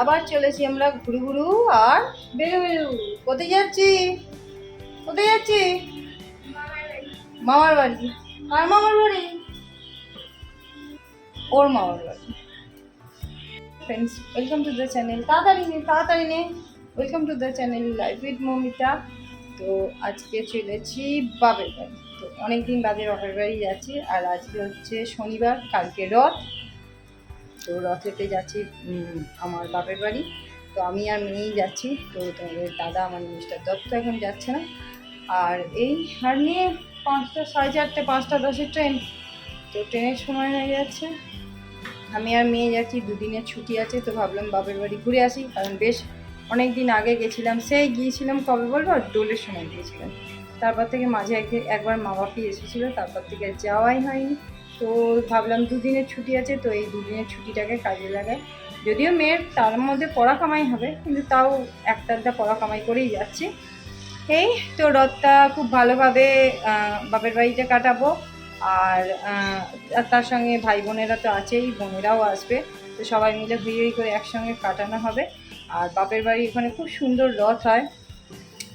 আবার চলেছি আমরা ঘুরু ঘুরু আর বেরু। বেরু কোথায় যাচ্ছি? কোথায় যাচ্ছি? মামার বাড়ি। আর মামার বাড়ি? ওর মামার বাড়ি। Friends welcome to the channel তাড়াতাড়ি নে তাড়াতাড়ি নে। Welcome to the channel life with Momita তো আজকে চলেছি বাবের বাড়ি। তো অনেকদিন বাদে বাপের বাড়ি যাচ্ছি। আর আজকে হচ্ছে শনিবার, কালকে রথ। তো রথেতে যাচ্ছি আমার বাপের বাড়ি। তো আমি আর মেয়েই যাচ্ছি, তো তোমাদের দাদা আমার মিস্টার দত্ত এখন যাচ্ছে না। আর এই হার নিয়ে পাঁচটা, সাড়ে চারটে, পাঁচটা, দশের ট্রেন তো ট্রেনের সময় হয়ে যাচ্ছে। আমি আর মেয়ে যাচ্ছি দুদিনের ছুটি আছে, তো ভাবলাম বাপের বাড়ি ঘুরে আসি। কারণ বেশ অনেক দিন আগে গেছিলাম, সেই গিয়েছিলাম কবে বলব? আর দোলের সময় গিয়েছিলাম। তারপর থেকে মাঝে একবার মা বাপি এসেছিল, তারপর থেকে আর যাওয়াই হয়নি। তো ভাবলাম দুদিনের ছুটি আছে, তো এই দুদিনের ছুটিটাকে কাজে লাগাই। যদিও মেয়ের তার মধ্যে পড়া কামাই হবে, কিন্তু তাও একটা একটা পড়া কামাই করেই যাচ্ছি। এই তো রথটা খুব ভালোভাবে বাপের বাড়িতে কাটাবো। আর তার সঙ্গে ভাই বোনেরা তো আছেই, বোনেরাও আসবে। তো সবাই মিলে হই করে একসঙ্গে কাটানো হবে। আর বাপের বাড়ি ওখানে খুব সুন্দর রথ হয়।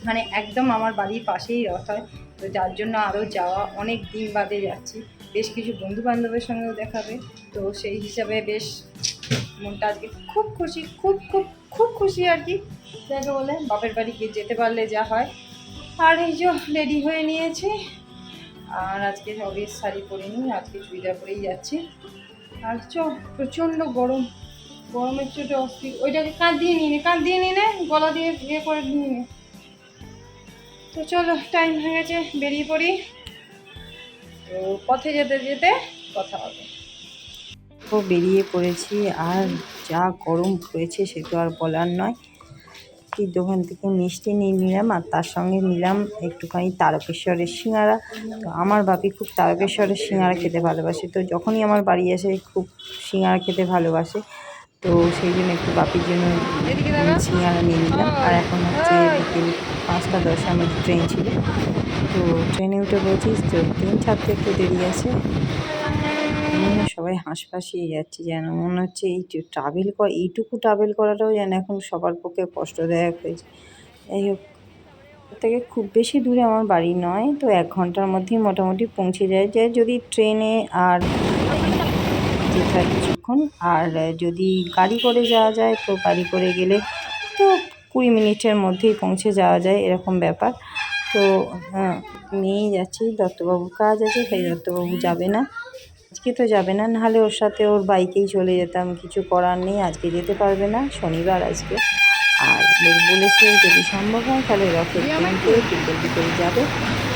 মানে একদম আমার বাড়ির পাশেই রথ হয়। তো যার জন্য আরও যাওয়া অনেক দিন বাদে যাচ্ছি। বেশ কিছু বন্ধু বান্ধবের সঙ্গেও দেখাবে। তো সেই হিসাবে বেশ মনটা আজকে খুব খুশি, খুব খুব খুব খুশি আর কি। যাকে বলে বাপের বাড়ি গিয়ে যেতে পারলে যা হয়। আর এই যে রেডি হয়ে নিয়েছি। আর আজকে অবিস শাড়ি পরে নিই, আজকে চুড়িদার পরেই যাচ্ছি। আর চ, প্রচণ্ড গরম। গরমের চোটে অস্থির ওইটাকে কাঁধ দিয়ে নিয়ে নে, কাঁধ দিয়ে নিয়ে নে, গলা দিয়ে ইয়ে করে নিয়ে তো চলো টাইম হয়ে গেছে, বেরিয়ে পড়ি। তো পথে যেতে যেতে কথা হবে। তো বেরিয়ে পড়েছি আর যা গরম পড়েছে সে তো আর বলার নয়। কি দোকান থেকে মিষ্টি নিয়ে নিলাম আর তার সঙ্গে নিলাম একটুখানি তারকেশ্বরের সিঙ্গারা। তো আমার বাপি খুব তারকেশ্বরের সিঙ্গারা খেতে ভালোবাসে তো যখনই আমার বাড়ি আসে খুব সিঙ্গারা খেতে ভালোবাসে। তো সেই জন্য একটু বাপির জন্য সিঙ্গারা নিয়ে নিলাম। আর এখন হচ্ছে বিকেল পাঁচটা দশে আমার ট্রেন ছিল। তো ট্রেনে উঠে পড়েছিস তো ট্রেন ছাড়তে একটু দেরি আছে। সবাই হাঁসফাঁসিয়ে যাচ্ছে যেন, মনে হচ্ছে এই ট্রাভেল করা এইটুকু ট্রাভেল করাটাও যেন এখন সবার পক্ষে কষ্টদায়ক হয়েছে। যাই হোক থেকে খুব বেশি দূরে আমার বাড়ি নয়, তো এক ঘণ্টার মধ্যেই মোটামুটি পৌঁছে যায়। যে যদি ট্রেনে আর কিছুক্ষণ, আর যদি গাড়ি করে যাওয়া যায়, তো গাড়ি করে গেলে তো কুড়ি মিনিটের মধ্যেই পৌঁছে যাওয়া যায়, এরকম ব্যাপার। তো হ্যাঁ নিয়েই যাচ্ছি দত্তবাবুর কাজ আছে সেই দত্তবাবু যাবে না। আজকে তো যাবে না নাহলে ওর সাথে ওর বাইকেই চলে যেতাম কিছু করার নেই আজকে যেতে পারবে না শনিবার আজকে। আর লোক বলেছে যদি সম্ভব হয় তাহলে রথের ট্রেন করে বিকেল বিকেল যাবে।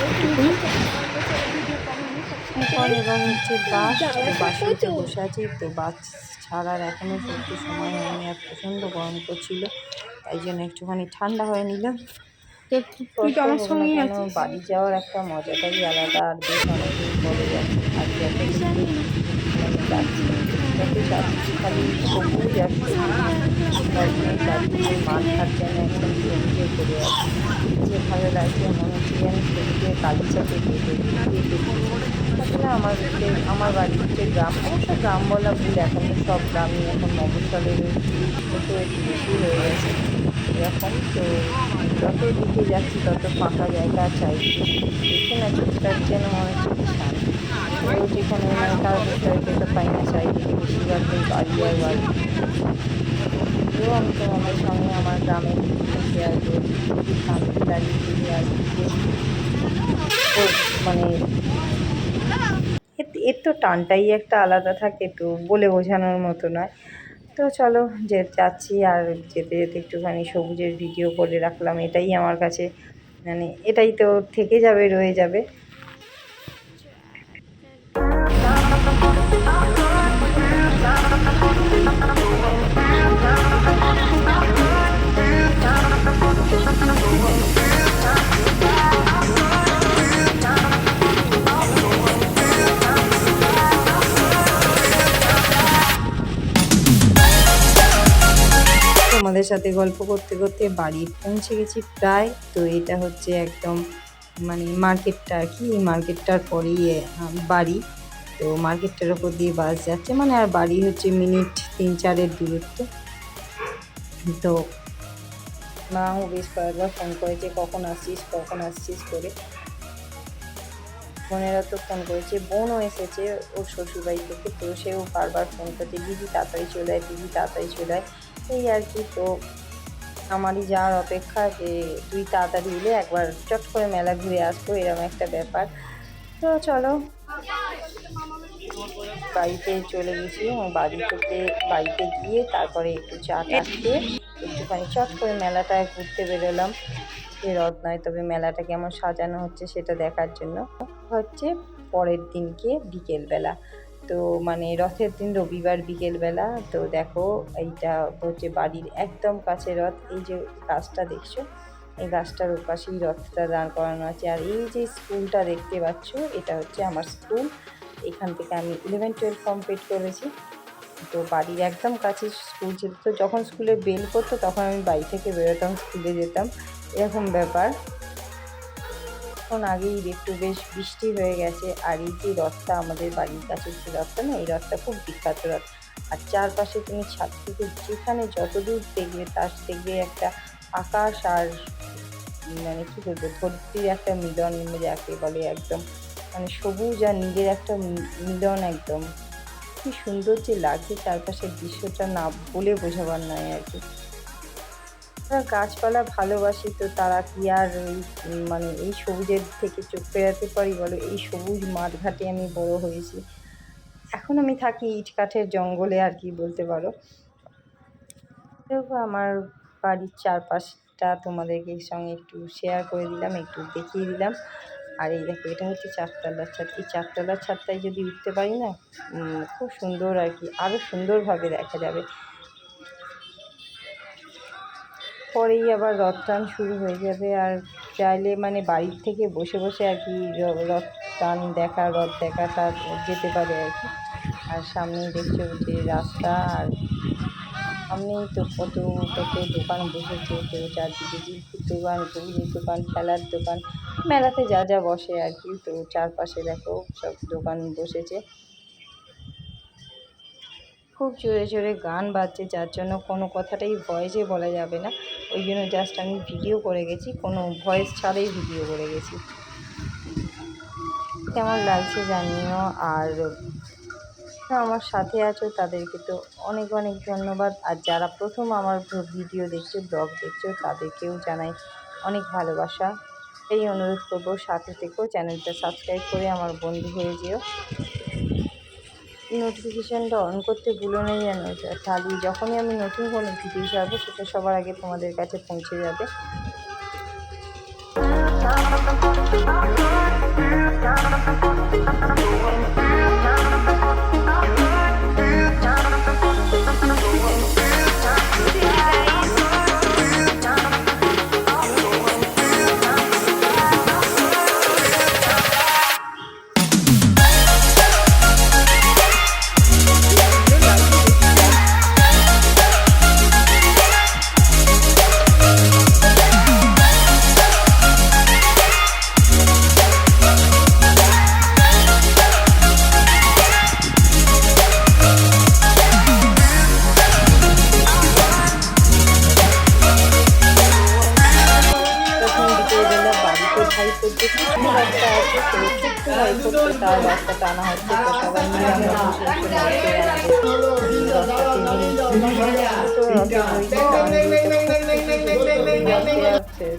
এটুকুই এবার হচ্ছে বাস বাসে উঠে বসে আছি তো বাস ছাড়ার এখনও একটু সময় হয়নি আর প্রচণ্ড গরম করছিল তাই জন্য একটুখানি ঠান্ডা হয়ে নিলাম। আমার সঙ্গেই কেন বাড়ি যাওয়ার একটা মজাটাই আলাদা আর বেশ অনেকদিন পরে যাচ্ছি। আর যাচ্ছি যত যাচ্ছি খালি একদম জমিয়ে আছে যে ভালো লাগছে মনে হচ্ছে যেন সেদিকে আসলে আমার আমার গ্রাম অবশ্য গ্রাম বলা ভুল এখন তো সব গ্রামই এখন একটু একটু বেশি হয়ে গেছে এরকম তো যত দিকে যাচ্ছি, তত ফাঁকা জায়গা চাই। দেখি না চুপচাপ যেন মনে হচ্ছে যেখানে ভিতরে যেতে পাই না চারিদিকে বেশিরভাগ ওই বাড়ি আর বাড়ি। তবুও আমি তোমাদের সঙ্গে আমার গ্রামের শেয়ার করি খুবই শান্তি লাগে ফিরে মানে এর তো টানটাই একটা আলাদা থাকে তো, বলে বোঝানোর মতো নয়। তো চলো যে যাচ্ছি আর যেতে যেতে একটুখানি সবুজের ভিডিও করে রাখলাম। এটাই আমার কাছে মানে এটাই তো থেকে যাবে, রয়ে যাবে। সাথে গল্প করতে করতে বাড়ি পৌঁছে গেছি প্রায়। তো এটা হচ্ছে একদম মানে মার্কেটটা আর কি মার্কেটটার পরেই বাড়ি। তো মার্কেটটার ওপর দিয়ে বাস যাচ্ছে। মানে আর বাড়ি হচ্ছে মিনিট তিন চারের দূরত্ব। তো মাও বেশ কয়েকবার ফোন করেছে, কখন আসছিস কখন আসছিস করে? বোনেরা তো ফোন করেছে, বোনও এসেছে ওর শ্বশুরবাড়ি থেকে। তো সেও বারবার ফোন করছে, দিদি, তাড়াতাড়ি চলে আয়, দিদি, তাড়াতাড়ি চলে আয়। এই আর কি, তো আমারই যাওয়ার অপেক্ষা যে তুই তাড়াতাড়ি এলে একবার চট করে মেলা ঘুরে আসব, এরকম একটা ব্যাপার। তো চলো, বাড়িতে চলে গেছি এবং বাড়ি থেকে বাড়িতে গিয়ে তারপরে একটু চা টা একটুখানি চট করে মেলাটায় ঘুরতে বেরোলাম। যে রথ নয়, তবে মেলাটা কেমন সাজানো হচ্ছে সেটা দেখার জন্য। হচ্ছে পরের দিনকে বিকেলবেলা। তো মানে রথের দিন রবিবার বিকেলবেলা, তো দেখো এইটা হচ্ছে বাড়ির একদম কাছে রথ। এই যে গাছটা দেখছ? এই গাছটার ওপাশেই রথটা দাঁড় করানো আছে। আর এই যে স্কুলটা দেখতে পাচ্ছ, এটা হচ্ছে আমার স্কুল। এখান থেকে আমি ইলেভেন টুয়েলভ কমপ্লিট করেছি। তো বাড়ির একদম কাছে স্কুল ছিল। তো যখন স্কুলে বেল করতো তখন আমি বাড়ি থেকে বেরোতাম, স্কুলে যেতাম। এরকম ব্যাপার। এখন আগেই একটু বেশ বৃষ্টি হয়ে গেছে, আর এই যে রথটা আমাদের বাড়ির কাছে যে রথটা না, এই রথটা খুব বিখ্যাত রথ। আর চারপাশে তুমি ছাদ থেকে যেখানে যতদূর দেখবে, তার দেখবে একটা আকাশ আর মানে কী বলব, ধরতির একটা মিলন যাকে বলে একদম। মানে সবুজ আর নিজের একটা মিলন একদম। কি সুন্দর যে লাগছে চারপাশের দৃশ্যটা না বলে বোঝাবার নয় আর কি। গাছপালা ভালোবাসি তো তারা কি আর মানে এই সবুজের থেকে চোখ ফেরাতে পারি বলো? এই সবুজ মাঠঘাটে আমি বড় হয়েছি। এখন আমি থাকি ইট কাঠের জঙ্গলে আর কি বলতে পারো। আমার বাড়ির চারপাশটা তোমাদেরকে সঙ্গে একটু শেয়ার করে দিলাম, একটু দেখিয়ে দিলাম। আর এই দেখো, এটা হচ্ছে চারতলার ছাদ। এই চারতলার ছাদটায় যদি উঠতে পারি না খুব সুন্দর আর কি আরও সুন্দরভাবে দেখা যাবে। পরেই আবার রথ টান শুরু হয়ে যাবে। আর চাইলে মানে বাড়ির থেকে বসে বসে আর কি রথ টান দেখা, রথ দেখা তার যেতে পারে আর কি। আর সামনেই দেখছ যে রাস্তা আর সামনেই তো কত কত দোকান বসেছে কেউ চারদিকে দোকান সবজির দোকান খেলার দোকান। মেলাতে যা যা বসে আর কি, তো চারপাশে দেখো সব দোকান বসেছে। খুব জোরে জোরে গান বাজছে, যার জন্য কোনো কথাটাই ভয়েসে বলা যাবে না। ওই জন্য জাস্ট আমি ভিডিও করে গেছি, কোনো ভয়েস ছাড়াই ভিডিও করে গেছি। কেমন লাগছে জানিও, আর আমার সাথে আছো তাদেরকে তো অনেক অনেক ধন্যবাদ। আর যারা প্রথম আমার ভিডিও দেখছ ব্লগ দেখছ, তাদেরকেও জানাই অনেক ভালোবাসা। এই অনুরোধ করব, সাথে থেকেও চ্যানেলটা সাবস্ক্রাইব করে আমার বন্ধু হয়ে যেও। নোটিফিকেশানটা অন করতে ভুলো নেই যেন তাহলে যখনই আমি নতুন কোনো ভিডিও ছাড়বো সেটা সবার আগে তোমাদের কাছে পৌঁছে যাবে প্রথম তার বাচ্চাটা আনা হচ্ছে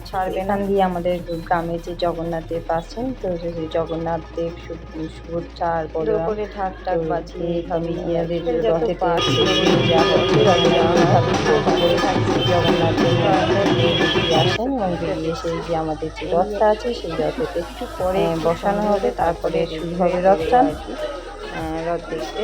ছাড়বে না। দিয়ে আমাদের গ্রামে যে জগন্নাথ দেব আছেন তো সেই জগন্নাথ দেব সুভদ্রা বড় করে ঠাক ঠাক বাজিয়ে এইভাবে ইয়াদের রথে পাশে জগন্নাথ দেব আসেন এবং বেরিয়ে সেই যে আমাদের যে রথটা আছে সেই রথেতে একটু পরে বসানো হবে তারপরে শুরু হবে রথটা। রথ দেখতে।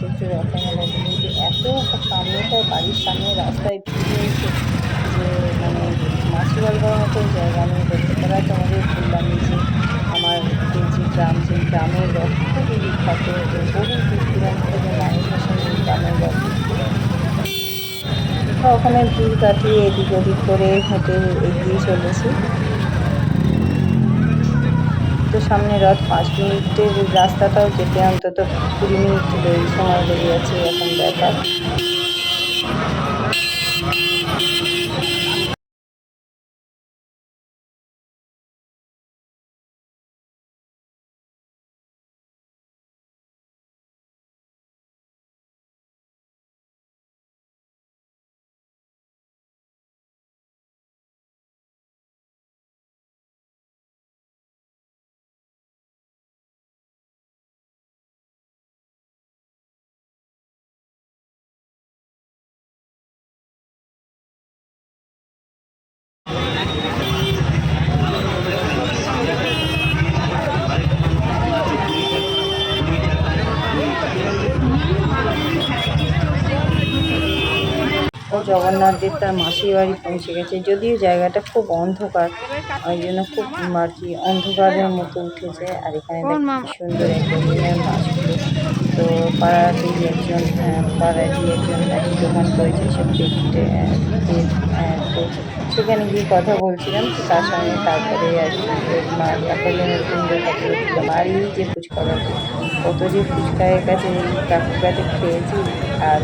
যাচ্ছে রথমেলায় কিন্তু এত সামনেটা বাড়ির সামনে রাস্তায় ভিড় হয়েছে যে মানে মাসি বলবার মতো জায়গা নেই বলতে তারা তোমাদের বললাম যে আমার যে যে গ্রাম সেই গ্রামের খুবই বিখ্যাত বহু দূর দূরান্ত থেকে মানুষ আসেন গ্রামের রথ দেখতে। তো ওখানে ভিড় কাটিয়ে এদিক ওদিক করে হেঁটে এগিয়ে চলেছি তো সামনে রথ পাঁচ মিনিটের রাস্তাটাও যেতে অন্তত কুড়ি মিনিট সময় লেগে যাচ্ছে এরকম ব্যাপার। জগন্নাথ দেব তার মাসির বাড়ি পৌঁছে গেছে। যদিও জায়গাটা খুব অন্ধকার ওই জন্য খুব আর কি অন্ধকারের মতো উঠেছে। আর এখানে সুন্দর একটা মাছগুলো তো পাড়াতেই একজন আহ, পাড়ারই একজন একটি দোকান করেছে সে দেখতে তো সেখানে গিয়ে কথা বলছিলাম তো তার সঙ্গে তারপরে আর কি একজনের সুন্দর কথা বলছিলাম আর এই যে ফুচকা কত যে ফুচকায়ের কাছে কাকুর কাছে খেয়েছি আর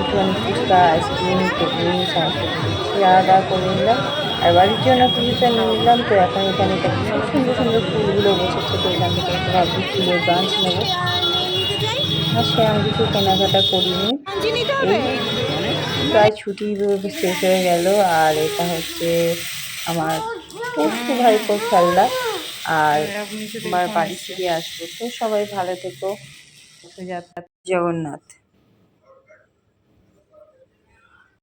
একটুখানি ফুচকা, আইসক্রিম, ঘুগনি, সমস্ত কিছু করে নিলাম। আর বাড়ির জন্য নিয়ে নিলাম, তো এখন এখানে খুব সুন্দর সুন্দর ফুলগুলো বসেছে, তো এখান থেকে ভাবছি ফুলের ব্রাঞ্চ নেব। আর সে আমি কিছু কেনাকাটা করিনি। প্রায় ছুটি শেষ হয়ে গেল, আর এটা হচ্ছে আমার পশু ভাইপোর খেলনা। আর আমার বাড়ি ফিরে আসব। তো সবাই ভালো থেকো। যাত্রা জগন্নাথ।